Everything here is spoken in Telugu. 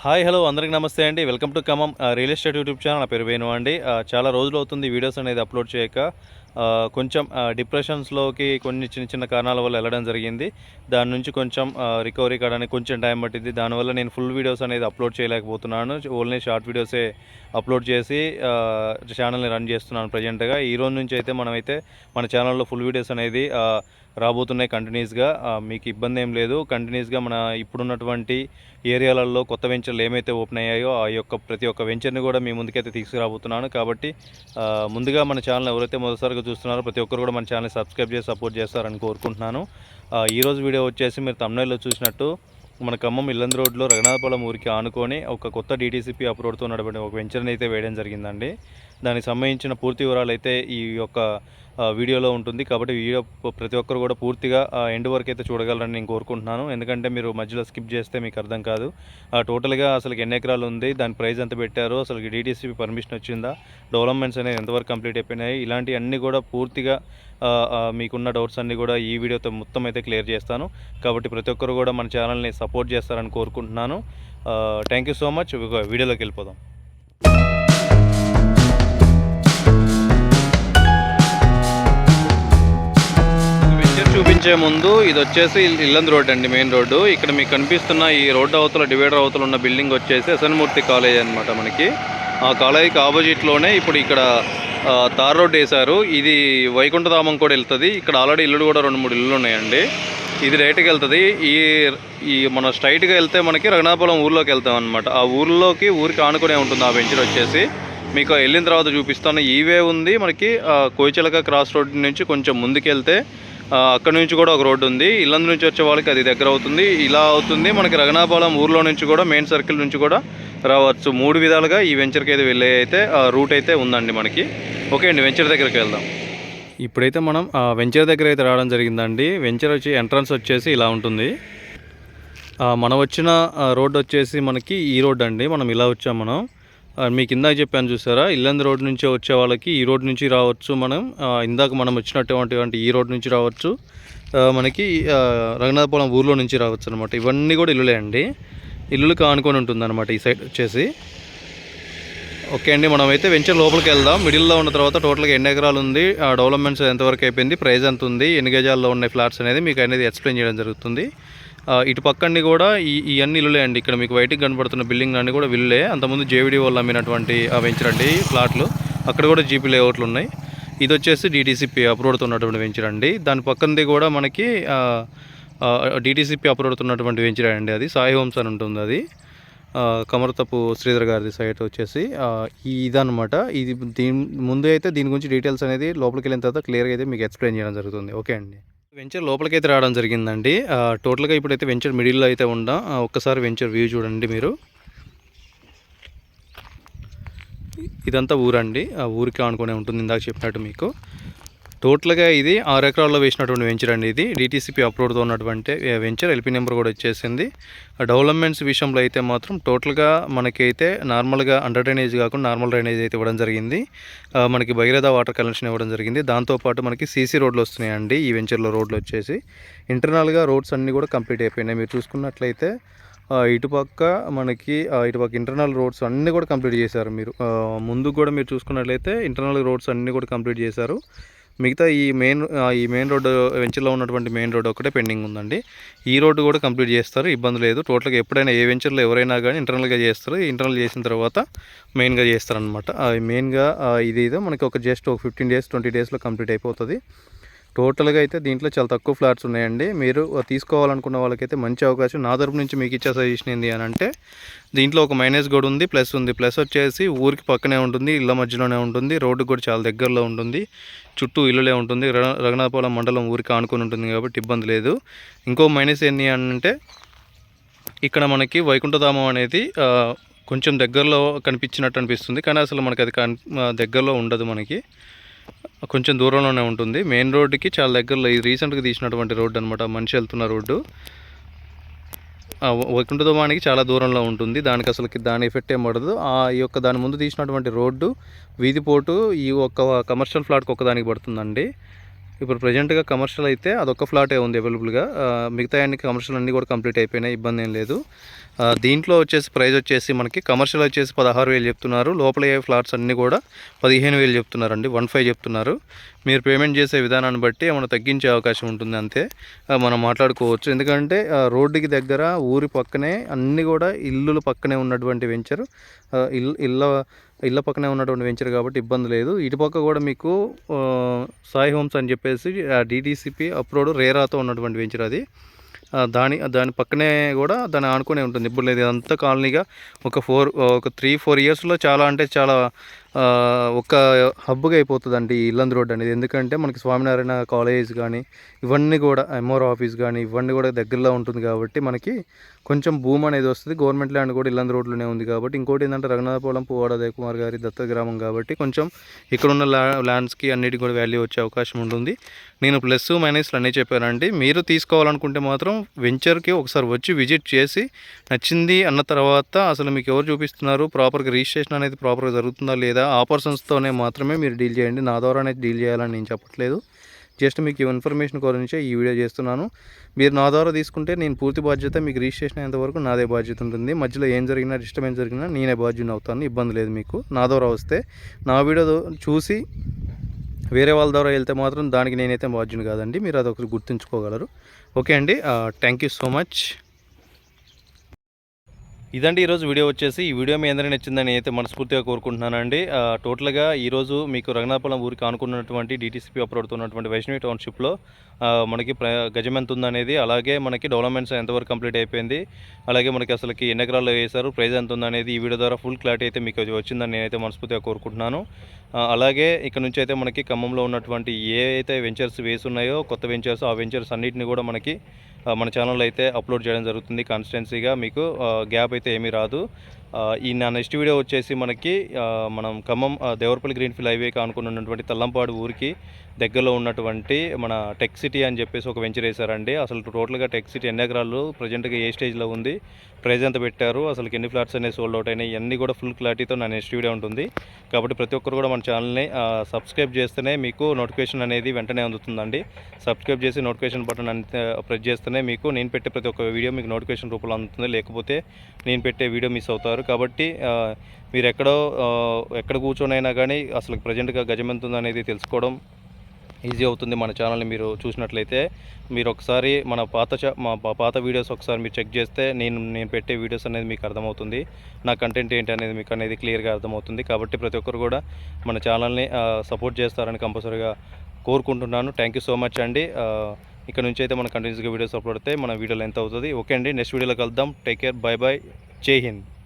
హాయ్ హలో అందరికీ నమస్తే అండి. Welcome to Khammam real estate YouTube channel. నా పేరు వేణు అండి. చాలా రోజులు అవుతుంది వీడియోస్ అనేది అప్లోడ్ చేయక. కొంచెం డిప్రెషన్స్లోకి కొన్ని చిన్న చిన్న కారణాల వల్ల వెళ్ళడం జరిగింది. దాని నుంచి కొంచెం రికవరీ కావడానికి కొంచెం టైం పట్టింది. దానివల్ల నేను ఫుల్ వీడియోస్ అనేది అప్లోడ్ చేయలేకపోతున్నాను. ఓన్లీ షార్ట్ వీడియోసే అప్లోడ్ చేసి ఛానల్ని రన్ చేస్తున్నాను ప్రజెంట్గా ఈ రోజు నుంచి అయితే మనమైతే మన ఛానల్లో ఫుల్ వీడియోస్ అనేది రాబోతున్నాయి కంటిన్యూస్గా. మీకు ఇబ్బంది ఏం లేదు. కంటిన్యూస్గా మన ఇప్పుడున్నటువంటి ఏరియాలలో కొత్త వెంచర్లు ఏమైతే ఓపెన్ అయ్యాయో ఆ యొక్క ప్రతి ఒక్క వెంచర్ని కూడా మీ ముందుకైతే తీసుకురాబోతున్నాను. కాబట్టి ముందుగా మన ఛానల్ ఎవరైతే మొదటిసారిగా చూస్తున్నారో ప్రతి ఒక్కరు కూడా మన ఛానల్ సబ్స్క్రైబ్ చేసి సపోర్ట్ చేస్తారని కోరుకుంటున్నాను. ఈరోజు వీడియో వచ్చేసి మీరు తమిళలో చూసినట్టు మన ఖమ్మం ఇల్లందు రోడ్లో రఘునాథపాలెం ఊరికి ఆనుకొని ఒక కొత్త డీటీసీపీ అప్రోడ్తో ఉన్నటువంటి ఒక వెంచర్ని అయితే వేయడం జరిగిందండి. దానికి సంబంధించిన పూర్తి వివరాలు అయితే ఈ యొక్క వీడియోలో ఉంటుంది. కాబట్టి వీడియో ప్రతి ఒక్కరు కూడా పూర్తిగా ఎండ్ వరకు అయితే చూడగలరని నేను కోరుకుంటున్నాను. ఎందుకంటే మీరు మధ్యలో స్కిప్ చేస్తే మీకు అర్థం కాదు. ఆ, టోటల్గా అసలు ఎన్ని ఎకరాలు ఉంది దాని ప్రైస్ ఎంత పెట్టారు అసలు డీటీసీపీ పర్మిషన్ వచ్చిందా డెవలప్మెంట్స్ అనేవి ఎంతవరకు కంప్లీట్ అయిపోయినాయి ఇలాంటివన్నీ కూడా పూర్తిగా మీకున్న డౌట్స్ అన్నీ కూడా ఈ వీడియోతో మొత్తం అయితే క్లియర్ చేస్తాను. కాబట్టి ప్రతి ఒక్కరు కూడా మన ఛానల్ని సపోర్ట్ చేస్తారని కోరుకుంటున్నాను. Thank you so much. వీడియోలోకి వెళ్ళిపోదాం. చూపించే ముందు ఇది వచ్చేసి ఇల్లందు రోడ్ అండి మెయిన్ రోడ్డు. ఇక్కడ మీకు కనిపిస్తున్న ఈ రోడ్డు అవతల డివైడర్ అవతల ఉన్న బిల్డింగ్ వచ్చేసి ఎస్ఎన్మూర్తి కాలేజ్ అనమాట మనకి. ఆ కాలేజీకి ఆపోజిట్లోనే ఇప్పుడు ఇక్కడ తార్ రోడ్ వేశారు. ఇది వైకుంఠధామం కూడా వెళ్తుంది. ఇక్కడ ఆల్రెడీ ఇల్లు కూడా రెండు మూడు ఇల్లు ఉన్నాయండి. ఇది రైట్కి వెళ్తుంది. ఈ ఈ మన స్ట్రైట్గా వెళ్తే మనకి రఘునాపురం ఊర్లోకి వెళ్తాం అనమాట ఆ ఊర్లోకి ఊరికి ఆనుకునే ఉంటుంది ఆ వెంచర్ వచ్చేసి. మీకు వెళ్ళిన తర్వాత చూపిస్తాను. ఈవే ఉంది మనకి కోయిచలక క్రాస్ రోడ్ నుంచి కొంచెం ముందుకెళ్తే అక్కడ నుంచి కూడా ఒక రోడ్డు ఉంది. ఇల్లందు నుంచి వచ్చే వాళ్ళకి అది దగ్గర అవుతుంది. ఇలా అవుతుంది. మనకి రఘనాపాలెం ఊర్లో నుంచి కూడా మెయిన్ సర్కిల్ నుంచి కూడా రావచ్చు. మూడు విధాలుగా ఈ వెంచర్కి అయితే వెళ్ళే అయితే రూట్ అయితే ఉందండి మనకి. ఓకే అండి వెంచర్ దగ్గరికి వెళ్దాం. ఇప్పుడైతే మనం వెంచర్ దగ్గర అయితే రావడం జరిగిందండి. వెంచర్ వచ్చి ఎంట్రన్స్ వచ్చేసి ఇలా ఉంటుంది. మనం వచ్చిన రోడ్ వచ్చేసి మనకి ఈ రోడ్ అండి. మనం ఇలా వచ్చాం మనం. మీకు ఇందాక చెప్పాను చూసారా? ఇల్లంద రోడ్ నుంచి వచ్చే వాళ్ళకి ఈ రోడ్ నుంచి రావచ్చు మనం. ఇందాక మనం వచ్చినటువంటి ఈ రోడ్ నుంచి రావచ్చు. మనకి రంగనాథపురం ఊర్లో నుంచి రావచ్చు అనమాట ఇవన్నీ కూడా ఇల్లులే అండి. ఇల్లులకు ఆనుకొని ఉంటుందన్నమాట ఈ సైడ్ వచ్చేసి. ఓకే అండి మనమైతే వెంచర్ లోపలికి వెళ్దాం. మిడిల్లో ఉన్న తర్వాత టోటల్గా ఎన్ని ఎకరాలు ఉంది? ఆ డెవలప్మెంట్స్ ఎంతవరకు అయిపోయింది? ప్రైస్ ఎంత ఉంది ఎన్ని గజాల్లో ఉన్నాయి ఫ్లాట్స్ అనేది మీకు అనేది ఎక్స్ప్లెయిన్ చేయడం జరుగుతుంది. ఇటు పక్కన్ని కూడా ఈ ఇవన్నీ ఇల్లులే అండి. ఇక్కడ మీకు బయటికి కనబడుతున్న బిల్డింగ్ అన్నీ కూడా విల్లులే అంతకుముందు జేవిడి వాళ్ళు అమ్మినటువంటి వెంచర్ అండి ప్లాట్లు. అక్కడ కూడా జీపీ లేఅవుట్లు ఉన్నాయి. ఇది వచ్చేసి డీటీసీపీ అప్రూవ్డ్తో ఉన్నటువంటి వెంచర్ అండి. దాని పక్కనది కూడా మనకి డీటీసీపీ అప్రూవ్డ్తో ఉన్నటువంటి వెంచర్ అండి అది. సాయి హోమ్స్ అని ఉంటుంది అది. ఆ, కమరతపు శ్రీధర్ గారిది సైట్ వచ్చేసి ఇదనమాట ఇది దీని ముందు అయితే దీని గురించి డీటెయిల్స్ అనేది లోపలికి వెళ్ళిన తర్వాత క్లియర్గా అయితే మీకు ఎక్స్ప్లెయిన్ చేయడం జరుగుతుంది. ఓకే అండి. వెంచర్ లోపలికైతే అయితే రావడం జరిగిందండి. ఆ, టోటల్గా ఇప్పుడైతే వెంచర్ మిడిల్లో అయితే ఉందా ఒక్కసారి వెంచర్ వ్యూ చూడండి మీరు. ఇదంతా ఊరండి. ఆ ఊరికి ఆనుకునే ఉంటుంది ఇందాక చెప్పినట్టు మీకు. టోటల్గా ఇది ఆరు ఎకరాల్లో వేసినటువంటి వెంచర్ అండి ఇది. డిటీసీపీ అప్రూవ్డ్తో ఉన్నటువంటి వెంచర్ ఎల్పీ నెంబర్ కూడా వచ్చేసింది. ఆ డెవలప్మెంట్స్ విషయంలో అయితే మాత్రం టోటల్గా మనకైతే నార్మల్గా అండర్ డ్రైనేజ్ కాకుండా నార్మల్ డ్రైనేజ్ అయితే ఇవ్వడం జరిగింది. మనకి భగీరథ వాటర్ కనెక్షన్ ఇవ్వడం జరిగింది. దాంతోపాటు మనకి సీసీ రోడ్లు వస్తున్నాయండి ఈ వెంచర్లో రోడ్లు వచ్చేసి. ఇంటర్నల్గా రోడ్స్ అన్నీ కూడా కంప్లీట్ అయిపోయినాయి. మీరు చూసుకున్నట్లయితే ఇటుపక్క మనకి ఇటుపక్క ఇంటర్నల్ రోడ్స్ అన్నీ కూడా కంప్లీట్ చేశారు మీరు. ముందు కూడా మీరు చూసుకున్నట్లయితే ఇంటర్నల్ రోడ్స్ అన్నీ కూడా కంప్లీట్ చేశారు. మిగతా ఈ మెయిన్ ఈ మెయిన్ రోడ్డు వెంచర్లో ఉన్నటువంటి మెయిన్ రోడ్ ఒకటే పెండింగ్ ఉందండి. ఈ రోడ్డు కూడా కంప్లీట్ చేస్తారు ఇబ్బంది లేదు. టోటల్గా ఎప్పుడైనా ఏ వెంచర్లో ఎవరైనా కానీ ఇంటర్నల్గా చేస్తారు. ఇంటర్నల్ చేసిన తర్వాత మెయిన్గా చేస్తారనమాట మెయిన్గా ఇది ఇదో మనకి ఒక జస్ట్ ఒక ఫిఫ్టీన్ డేస్ ట్వంటీ డేస్లో కంప్లీట్ అయిపోతుంది. టోటల్గా అయితే దీంట్లో చాలా తక్కువ ఫ్లాట్స్ ఉన్నాయండి. మీరు తీసుకోవాలనుకున్న వాళ్ళకైతే మంచి అవకాశం నా తరపు నుంచి మీకు ఇచ్చే సజెషన్ ఏంటి అని అంటే దీంట్లో ఒక మైనస్ కూడా ఉంది ప్లస్ ఉంది. ప్లస్ వచ్చేసి ఊరికి పక్కనే ఉంటుంది ఇళ్ళ మధ్యలోనే ఉంటుంది రోడ్డు కూడా చాలా దగ్గరలో ఉంటుంది చుట్టూ ఇల్లులే ఉంటుంది. ర- రఘునాథపురం మండలం ఊరికి ఆనుకొని ఉంటుంది కాబట్టి ఇబ్బంది లేదు. ఇంకో మైనస్ ఏంది అని అంటే ఇక్కడ మనకి వైకుంఠధామం అనేది కొంచెం దగ్గరలో కనిపించినట్టు అనిపిస్తుంది. కానీ అసలు మనకి అది దగ్గరలో ఉండదు మనకి. కొంచెం దూరంలోనే ఉంటుంది. మెయిన్ రోడ్డుకి చాలా దగ్గరలో ఇది రీసెంట్గా తీసినటువంటి రోడ్డు అనమాట మనిషి వెళ్తున్న రోడ్డు. వైకుంఠధూమానికి చాలా దూరంలో ఉంటుంది. దానికి అసలు దాని ఎఫెక్ట్ ఏం పడదు. ఆ యొక్క దాని ముందు తీసినటువంటి రోడ్డు వీధిపోటు ఈ ఒక్క కమర్షియల్ ఫ్లాట్కి ఒకదానికి పడుతుందండి. ఇప్పుడు ప్రజెంట్గా కమర్షియల్ అయితే అదొక ఫ్లాటే ఉంది అవైలబుల్గా మిగతా అన్ని కమర్షియల్ అన్నీ కూడా కంప్లీట్ అయిపోయినాయి ఇబ్బంది ఏం లేదు. దీంట్లో వచ్చేసి ప్రైస్ వచ్చేసి మనకి కమర్షియల్ వచ్చేసి పదహారు వేలు చెప్తున్నారు. లోపల ఏ ఫ్లాట్స్ అన్నీ కూడా పదిహేను వేలు చెప్తున్నారండి వన్ ఫైవ్ చెప్తున్నారు. మీరు పేమెంట్ చేసే విధానాన్ని బట్టి ఏమైనా తగ్గించే అవకాశం ఉంటుంది అంతే. మనం మాట్లాడుకోవచ్చు. ఎందుకంటే రోడ్డుకి దగ్గర ఊరి పక్కనే అన్నీ కూడా ఇల్లుల పక్కనే ఉన్నటువంటి వెంచర్ ఇల్లు ఇళ్ళ ఇళ్ళ పక్కనే ఉన్నటువంటి వెంచర్ కాబట్టి ఇబ్బంది లేదు. ఇటుపక్క కూడా మీకు సాయి హోమ్స్ అని చెప్పేసి డిటీసీపీ అప్రోడ్ రేరాతో ఉన్నటువంటి వెంచర్ అది. దాని దాని పక్కనే కూడా దాన్ని ఆనుకునే ఉంటుంది. ఇప్పుడు లేదు ఇదంతా కాలనీగా ఒక ఫోర్ ఒక త్రీ ఫోర్ ఇయర్స్లో చాలా అంటే చాలా ఒక హబ్గా అయిపోతుందండి ఈ ఇల్లందు రోడ్ అనేది. ఎందుకంటే మనకి స్వామినారాయణ కాలేజ్ కానీ ఇవన్నీ కూడా ఎంఆర్ ఆఫీస్ కానీ ఇవన్నీ కూడా దగ్గరలో ఉంటుంది కాబట్టి మనకి కొంచెం భూమి అనేది వస్తుంది. గవర్నమెంట్ ల్యాండ్ కూడా ఇల్లందు రోడ్లోనే ఉంది కాబట్టి. ఇంకోటి ఏంటంటే రఘునాథపురం పువ్వాడ కుమార్ గారి దత్త గ్రామం కాబట్టి కొంచెం ఇక్కడున్న ల్యా ల్యాండ్స్కి అన్నిటికి కూడా వాల్యూ వచ్చే అవకాశం ఉంటుంది. నేను ప్లస్ మైనస్లు అన్నీ చెప్పానండి. మీరు తీసుకోవాలనుకుంటే మాత్రం వెంచర్కి ఒకసారి వచ్చి విజిట్ చేసి నచ్చింది అన్న తర్వాత అసలు మీకు ఎవరు చూపిస్తున్నారు? ప్రాపర్గా రిజిస్ట్రేషన్ అనేది ప్రాపర్గా జరుగుతుందా లేదా? ఆ పర్సన్స్తోనే మాత్రమే మీరు డీల్ చేయండి. నా ద్వారానే డీల్ చేయాలని నేను చెప్పట్లేదు. జస్ట్ మీకు ఈ ఇన్ఫర్మేషన్ గురించే ఈ వీడియో చేస్తున్నాను. మీరు నా ద్వారా తీసుకుంటే నేను పూర్తి బాధ్యత మీకు రిజిస్ట్రేషన్ అయ్యేంత వరకు నాదే బాధ్యత ఉంటుంది. మధ్యలో ఏం జరిగినా డిస్టర్బెన్స్ జరిగినా నేనే బాధ్యుని అవుతాను. ఇబ్బంది లేదు మీకు. నా ద్వారా వస్తే నా వీడియో చూసి వేరే వాళ్ళ ద్వారా వెళ్తే మాత్రం దానికి నేనైతే బాధ్యుని కాదండి. మీరు అదొకటి గుర్తుంచుకోగలరు. ఓకే అండి. Thank you so much. ఇదండి ఈరోజు వీడియో వచ్చేసి ఈ వీడియో మీ అందరికీ నచ్చిందని అయితే మనస్ఫూర్తిగా కోరుకుంటున్నానండి. టోటల్గా ఈరోజు మీకు రంగనాథపురం ఊరికి ఆనుకున్నటువంటి డిటీసీపీ అప్రోడుతున్నటువంటి వైష్ణవి టౌన్షిప్లో మనకి ప్ర గజం ఎంత ఉందనేది అలాగే మనకి డెవలప్మెంట్స్ ఎంతవరకు కంప్లీట్ అయిపోయింది అలాగే మనకి అసలుకి ఎన్ని ఎకరాల్లో వేశారు ప్రైజ్ ఎంత ఉందనేది ఈ వీడియో ద్వారా ఫుల్ క్లారిటీ అయితే మీకు వచ్చిందని నేనైతే మనస్ఫూర్తిగా కోరుకుంటున్నాను. అలాగే ఇక్కడ నుంచి అయితే మనకి ఖమ్మంలో ఉన్నటువంటి ఏ అయితే వెంచర్స్ వేసి ఉన్నాయో కొత్త వెంచర్స్ ఆ వెంచర్స్ అన్నిటిని కూడా మనకి మన ఛానల్లో అయితే అప్లోడ్ చేయడం జరుగుతుంది కాన్స్టెన్సీగా మీకు గ్యాప్ అయితే ఏమీ రాదు. ఈ నా నెక్స్ట్ వీడియో వచ్చేసి మనకి మనం ఖమ్మం దేవరపల్లి గ్రీన్ఫీల్డ్ హైవేకి అనుకుని ఉన్నటువంటి తల్లంపాడు ఊరికి దగ్గరలో ఉన్నటువంటి మన టెక్ సిటీ అని చెప్పేసి ఒక వెంచర్ వేశారండి. అసలు టోటల్గా టెక్ సిటీ ఎన్ని ఎకరాలు ప్రజెంట్గా ఏ స్టేజ్లో ఉంది ప్రైజ్ ఎంత పెట్టారు అసలు ఎన్ని ఫ్లాట్స్ అనేవి సోల్డ్ అవుట్ అయినాయి ఇవన్నీ కూడా ఫుల్ క్లారిటీతో నా నెక్స్ట్ వీడియో ఉంటుంది. కాబట్టి ప్రతి ఒక్కరు కూడా మన ఛానల్ని సబ్స్క్రైబ్ చేస్తేనే మీకు నోటిఫికేషన్ అనేది వెంటనే అందుతుందండి. సబ్స్క్రైబ్ చేసి నోటిఫికేషన్ బటన్ ప్రెస్ చేస్తేనే మీకు నేను పెట్టే ప్రతి ఒక్క వీడియో మీకు నోటిఫికేషన్ రూపంలో అందుతుంది. లేకపోతే నేను పెట్టే వీడియో మిస్ అవుతారు. కాబట్టి మీరు ఎక్కడో ఎక్కడ కూర్చొనైనా కానీ అసలు ప్రజెంట్గా గజం ఎంత ఉందనేది తెలుసుకోవడం ఈజీ అవుతుంది మన ఛానల్ని మీరు చూసినట్లయితే. మీరు ఒకసారి మన పాత చా- మా పాత వీడియోస్ ఒకసారి మీరు చెక్ చేస్తే నేను నేను పెట్టే వీడియోస్ అనేది మీకు అర్థమవుతుంది. నా కంటెంట్ ఏంటి అనేది మీకు అనేది క్లియర్గా అర్థమవుతుంది. కాబట్టి ప్రతి ఒక్కరు కూడా మన ఛానల్ని సపోర్ట్ చేస్తారని కంపల్సరీగా కోరుకుంటున్నాను. థ్యాంక్ యూ సో మచ్ అండి. ఇక్కడ నుంచి అయితే మన కంటిన్యూస్గా వీడియోస్ అప్లోడ్ అయితే మన వీడియోలో ఎంత అవుతుంది. ఓకే అండి. నెక్స్ట్ వీడియోలో కలుద్దాం. Take care. Bye bye. జై హింద్.